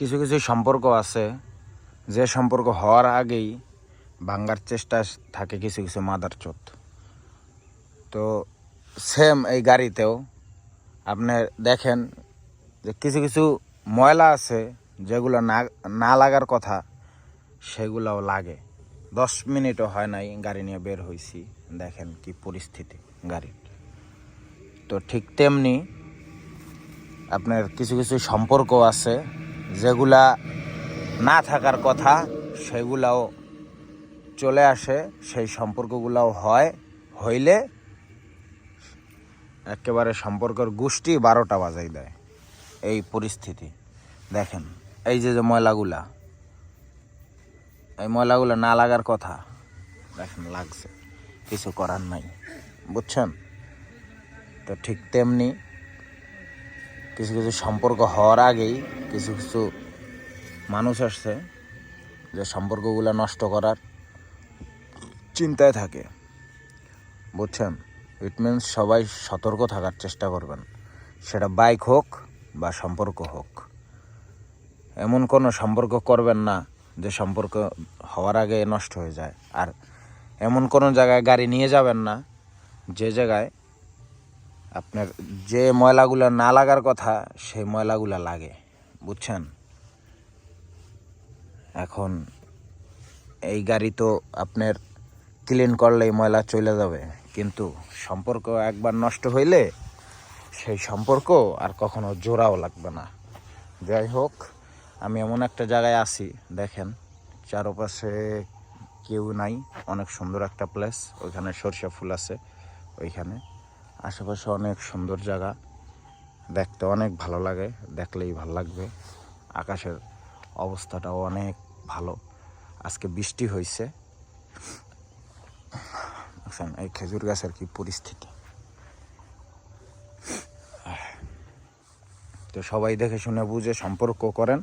কিছু কিছু সম্পর্ক আছে। যে সম্পর্ক হওয়ার আগেই ভাঙ্গার চেষ্টা থাকে কিছু কিছু মাদার চোত তো সেম এই গাড়িতেও আপনি দেখেন যে কিছু কিছু ময়লা আছে যেগুলো না না লাগার কথা সেগুলোও লাগে। দশ মিনিটও হয় নাই গাড়ি নিয়ে বের হয়েছি দেখেন কি পরিস্থিতি গাড়ির। তো ঠিক তেমনি আপনার কিছু কিছু সম্পর্ক আছে যেগুলা না থাকার কথা সেগুলাও চলে আসে, সেই সম্পর্কগুলাও হয়, হইলে একেবারে সম্পর্কের গোষ্ঠী বারোটা বাজাই দেয় এই পরিস্থিতি। দেখেন, এই যে যে ময়লাগুলা, এই ময়লাগুলো না লাগার কথা, দেখেন লাগছে, কিছু করার নাই, বুঝছেন? তো ঠিক তেমনি কিছু কিছু সম্পর্ক হওয়ার আগেই কিছু কিছু মানুষ আসছে যে সম্পর্কগুলো নষ্ট করার চিন্তায় থাকে। বুঝছেন? ইট মিনস সবাই সতর্ক থাকার চেষ্টা করবেন। সেটা বাইক হোক বা সম্পর্ক হোক। এমন কোনো সম্পর্ক করবেন না যে সম্পর্ক হওয়ার আগে নষ্ট হয়ে যায়। আর এমন কোনো জায়গায় গাড়ি নিয়ে যাবেন না, যে জায়গায় আপনার যে ময়লাগুলো না লাগার কথা, সেই ময়লাগুলো লাগে। বুঝছেন? এখন এই গাড়ি তো আপনার ক্লিন করলেই ময়লা চলে যাবে। কিন্তু সম্পর্ক একবার নষ্ট হইলে সেই সম্পর্ক আর কখনো জোড়াও লাগবে না। যাই হোক, আমি এমন একটা জায়গায় আছি, দেখেন, চারপাশে কেউ নাই, অনেক সুন্দর একটা প্লেস ওইখানে সরষে ফুল আছে, ওইখানে। আশেপাশে অনেক সুন্দর জায়গা। দেখতে অনেক ভালো লাগে, দেখলেই ভালো লাগবে। আকাশের অবস্থাটাও অনেক ভালো। আজকে বৃষ্টি হয়েছে এই খেজুর গাছের কি পরিস্থিতি। তো সবাই দেখে শুনে বুঝে সম্পর্ক করেন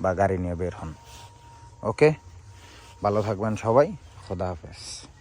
বা গাড়ি নিয়ে বের হন। ওকে? ভালো থাকবেন সবাই। খোদা হাফেজ।